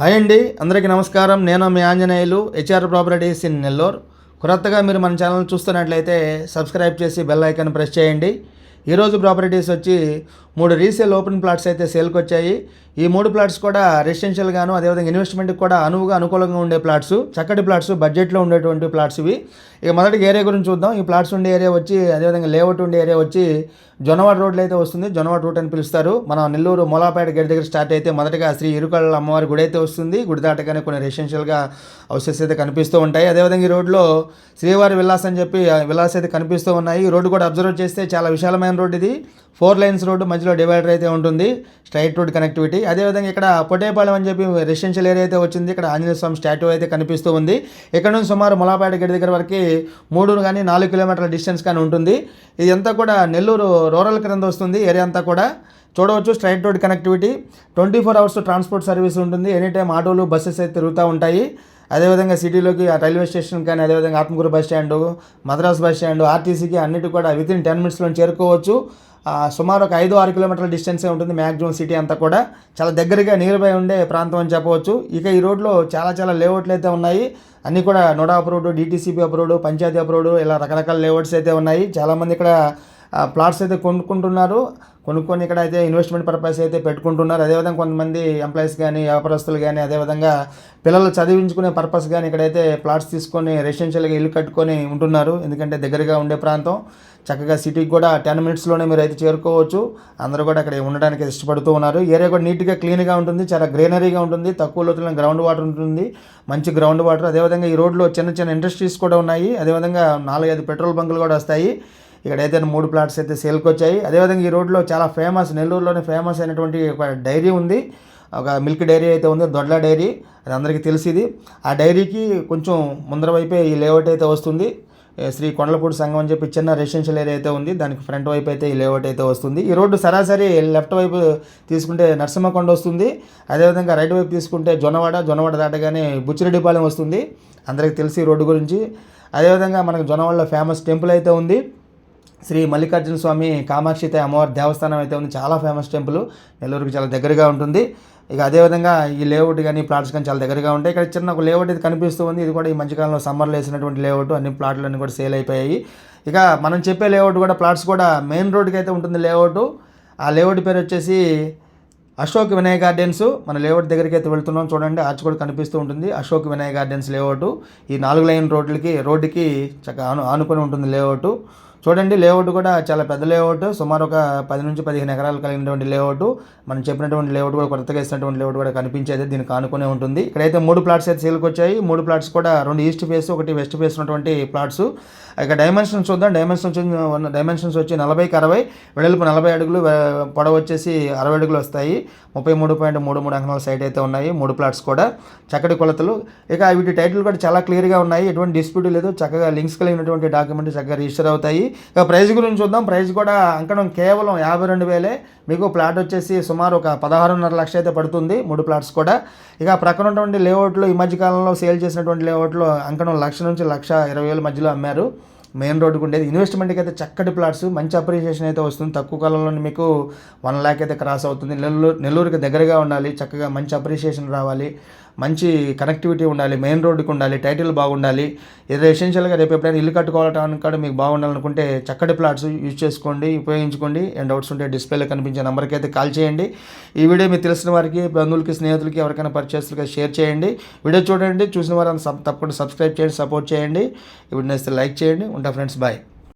Hi అండి అందరికీ నమస్కారం. నేను మీ Anjaneyulu HR properties in Nellore కొత్తగా మీరు మన ఛానల్ చూస్తున్నట్లయితే సబ్స్క్రైబ్ చేసి బెల్ ఐకాన్ ప్రెస్ చేయండి. ఈరోజు ప్రాపర్టీస్ వచ్చి మూడు రీసేల్ ఓపెన్ ప్లాట్స్ అయితే సేల్కి వచ్చాయి ఈ మూడు ప్లాట్స్ కూడా రెసిడెన్షియల్ గాను అదేవిధంగా ఇన్వెస్ట్మెంట్కి కూడా అనువుగా అనుకూలంగా ఉండే ప్లాట్స్ చక్కటి ప్లాట్స్ బడ్జెట్లో ఉండేటువంటి ప్లాట్స్ ఇవి. ఇక మొదటి ఏరియా గురించి చూద్దాం. ఈ ప్లాట్స్ ఉండే ఏరియా వచ్చి అదేవిధంగా లేఅవుట్ ఉండే ఏరియా వచ్చి జొన్నవాడ రోడ్లో అయితే వస్తుంది. జొన్నవాడ రూట్ అని పిలుస్తారు. మన నెల్లూరు మూలాపేట గేట్ దగ్గర స్టార్ట్ అయితే మొదటగా శ్రీ ఇరుకళ్ళ అమ్మవారి గుడి అయితే వస్తుంది. గుడి దాటగానే కొన్ని రెసిడెన్షియల్గా హౌసెస్ అయితే కనిపిస్తూ ఉంటాయి. అదేవిధంగా ఈ రోడ్లో శ్రీవారి విలాస్ అని చెప్పి విలాస్ అయితే కనిపిస్తూ ఉన్నాయి. ఈ రోడ్డు కూడా అబ్జర్వ్ చేస్తే చాలా విశాలమైన రోడ్ ఇది. ఫోర్ లైన్స్ రోడ్డు మధ్యలో డివైడర్ అయితే ఉంటుంది స్ట్రైట్ రోడ్ కనెక్టివిటీ అదేవిధంగా ఇక్కడ పొటేపాలెం అని చెప్పి రెసిడెన్షియల్ ఏరియా అయితే వచ్చింది. ఇక్కడ ఆంజనేయ స్వామి స్టాట్యూ అయితే కనిపిస్తూ ఉంది. ఇక్కడ నుంచి సుమారు ములాపేట గడి దగ్గర వరకు మూడు కానీ నాలుగు కిలోమీటర్ల డిస్టెన్స్ కానీ ఉంటుంది. ఇదంతా కూడా నెల్లూరు రూరల్ క్రింద వస్తుంది ఏరియా అంతా కూడా. చూడవచ్చు straight road connectivity twenty four hours transport service ఉంటుంది. ఎనీ టైం ఆటోలు బస్సెస్ అయితే తిరుగుతూ ఉంటాయి. అదేవిధంగా సిటీలోకి రైల్వే స్టేషన్ కానీ అదేవిధంగా Atmakur bus stand Madras bus stand ఆర్టీసీకి అన్నిటి కూడా విత్ ఇన్ టెన్ మినిట్స్లో చేరుకోవచ్చు. సుమారు ఒక ఐదు ఆరు కిలోమీటర్ల డిస్టెన్సే ఉంటుంది మ్యాక్సిమం సిటీ అంతా కూడా. చాలా దగ్గరగా నియర్ బై ఉండే ప్రాంతం అని చెప్పవచ్చు. ఇక ఈ రోడ్లో చాలా చాలా లేఅవుట్లు అయితే ఉన్నాయి. అన్నీ కూడా NUDA approved DTCP approved panchayat approved ఇలా రకరకాల లేఅవుట్స్ అయితే ఉన్నాయి. చాలామంది ఇక్కడ ప్లాట్స్ అయితే కొనుక్కుంటున్నారు. కొనుక్కొని ఇక్కడ అయితే ఇన్వెస్ట్మెంట్ పర్పస్ అయితే పెట్టుకుంటున్నారు. అదేవిధంగా కొంతమంది ఎంప్లాయీస్ కానీ వ్యాపారస్తులు కానీ అదేవిధంగా పిల్లలు చదివించుకునే పర్పస్ కానీ ఇక్కడైతే ప్లాట్స్ తీసుకొని రెసిడెన్షియల్గా ఇల్లు కట్టుకొని ఉంటున్నారు. ఎందుకంటే దగ్గరగా ఉండే ప్రాంతం. చక్కగా సిటీకి కూడా టెన్ మినిట్స్లోనే మీరు అయితే చేరుకోవచ్చు. అందరూ కూడా అక్కడ ఉండడానికి ఇష్టపడుతూ ఉన్నారు. ఏరియా కూడా నీట్గా క్లీన్గా ఉంటుంది. చాలా గ్రీనరీగా ఉంటుంది. తక్కువ లోతుల గ్రౌండ్ వాటర్ ఉంటుంది. మంచి గ్రౌండ్ వాటర్ అదేవిధంగా ఈ రోడ్లో చిన్న చిన్న ఇండస్ట్రీస్ కూడా ఉన్నాయి. అదేవిధంగా నాలుగైదు పెట్రోల్ బంకులు కూడా వస్తాయి. ఇక్కడైతే మూడు ప్లాట్స్ అయితే సేల్కి వచ్చాయి అదేవిధంగా ఈ రోడ్లో చాలా ఫేమస్ నెల్లూరులోనే ఫేమస్ అయినటువంటి ఒక డైరీ ఉంది. ఒక మిల్క్ డైరీ అయితే ఉంది దొడ్ల డైరీ. అది అందరికీ తెలిసింది. ఆ డైరీకి కొంచెం ముందర వైపే ఈ లేఅవుట్ అయితే వస్తుంది. శ్రీ కొండలపూడి సంఘం అని చెప్పి చిన్న రెసిడెన్షియల్ ఏరియా అయితే ఉంది. దానికి ఫ్రంట్ వైపు అయితే ఈ లేఅవుట్ అయితే వస్తుంది. ఈ రోడ్డు సరాసరి లెఫ్ట్ వైపు తీసుకుంటే నరసింహకొండ వస్తుంది. అదేవిధంగా రైట్ వైపు తీసుకుంటే జొన్నవాడ జొన్నవాడ దాటగానే బుచ్చిరెడ్డిపాలెం వస్తుంది. అందరికీ తెలిసి రోడ్డు గురించి. అదేవిధంగా మనకు జొన్నవాడలో ఫేమస్ టెంపుల్ అయితే ఉంది. శ్రీ మల్లికార్జున స్వామి కామాక్షిత అమ్మవారి దేవస్థానం అయితే ఉంది. చాలా ఫేమస్ టెంపుల్. నెల్లూరుకి చాలా దగ్గరగా ఉంటుంది. ఇక అదేవిధంగా ఈ లేఅవుట్ కానీ ప్లాట్స్ కానీ చాలా దగ్గరగా ఉంటాయి. ఇక్కడ చిన్న ఒక లేఅవుట్ ఇది కనిపిస్తూ ఉంది. ఇది కూడా ఈ మధ్యకాలంలో సమ్మర్లో వేసినటువంటి లేఅవుట్. అన్ని ప్లాట్లన్నీ కూడా సేల్ అయిపోయాయి. ఇక మనం చెప్పే లేఅవుట్ కూడా ప్లాట్స్ కూడా మెయిన్ రోడ్కి అయితే ఉంటుంది లేఅవుట్. ఆ లేఅవుట్ పేరు వచ్చేసి అశోక్ వినయ్ గార్డెన్స్. మన లేఅవుట్ దగ్గరికి అయితే వెళ్తున్నాం. చూడండి ఆర్చ్ కూడా కనిపిస్తూ ఉంటుంది. Ashok Vinay gardens layout. ఈ నాలుగు లైన్ రోడ్లకి రోడ్డుకి చక్కగా ఆను ఆనుకొని ఉంటుంది లేఅవుట్. చూడండి లేఅవుట్ కూడా చాలా పెద్ద లేఅవుట్ సుమారు ఒక పది నుంచి పదిహేను ఎకరాలు కలిగినటువంటి లేఅవుట్ మనం చెప్పినటువంటి లేఅవుట్ కూడా కొత్తగా ఇచ్చినటువంటి లేఅవుట్ కూడా కనిపించేది దీనికి ఆనుకునే ఉంటుంది. ఇక్కడైతే మూడు ప్లాట్స్ అయితే సేల్కి వచ్చాయి. మూడు ప్లాట్స్ కూడా రెండు ఈస్ట్ ఫేస్ ఒకటి వెస్ట్ ఫేస్ ఉన్నటువంటి ప్లాట్స్ ఇక డైమెన్షన్స్ చూద్దాం. డైమెన్షన్స్ డైమెన్షన్స్ వచ్చి నలభైకి అరవై. వెడల్పు నలభై అడుగులు వె- పొడవు వచ్చేసి అరవై అడుగులు వస్తాయి. ముప్పై మూడు పాయింట్ మూడు మూడు అంకణాల సైట్ అయితే ఉన్నాయి మూడు ప్లాట్స్ కూడా. చక్కటి కొలతలు. ఇక వీటి టైటిల్ కూడా చాలా క్లియర్గా ఉన్నాయి. ఎటువంటి డిస్ప్యూట్ లేదు. చక్కగా లింక్స్ కలిగినటువంటి డాక్యుమెంట్ చక్కగా రిజిస్టర్ అవుతాయి. ప్రైస్ గురించి చూద్దాం. ప్రైస్ కూడా అంకణం కేవలం యాభై రెండు వేలే. మీకు ప్లాట్ వచ్చేసి సుమారు ఒక పదహారున్నర లక్ష అయితే పడుతుంది మూడు ప్లాట్స్ కూడా. ఇక ప్రక్కన ఉన్నటువంటి లేఅవుట్లో ఈ మధ్య కాలంలో సేల్ చేసినటువంటి లేఅవుట్లో అంకణం లక్ష నుంచి లక్ష ఇరవై వేల మధ్యలో అమ్మారు. మెయిన్ రోడ్డుకు ఉండేది. ఇన్వెస్ట్మెంట్కి అయితే చక్కటి ప్లాట్స్ మంచి అప్రిషియేషన్ అయితే వస్తుంది. తక్కువ కాలంలో మీకు వన్ ల్యాక్ అయితే క్రాస్ అవుతుంది. నెల్లూరు నెల్లూరుకి దగ్గరగా ఉండాలి చక్కగా మంచి అప్రిషియేషన్ రావాలి మంచి కనెక్టివిటీ ఉండాలి మెయిన్ రోడ్డుకి ఉండాలి టైటిల్ బాగుండాలి. ఏదో ఎసెన్షియల్గా రేపు ఎప్పుడైనా ఇల్లు కట్టుకోవడానికి కూడా మీకు బాగుండాలనుకుంటే చక్కటి ప్లాట్స్ యూజ్ చేసుకోండి ఉపయోగించుకోండి. అండ్ డౌట్స్ ఉంటే డిస్ప్లేలో కనిపించే నెంబర్కి అయితే కాల్ చేయండి. ఈ వీడియో మీకు తెలిసిన వారికి బంధువులకి స్నేహితులకి ఎవరికైనా పరిచయస్తులకి షేర్ చేయండి. వీడియో చూడండి చూసిన వారు తప్పకుండా సబ్స్క్రైబ్ చేయండి సపోర్ట్ చేయండి. ఇప్పుడు నేస్తే లైక్ చేయండి. ఉంటా ఫ్రెండ్స్ బాయ్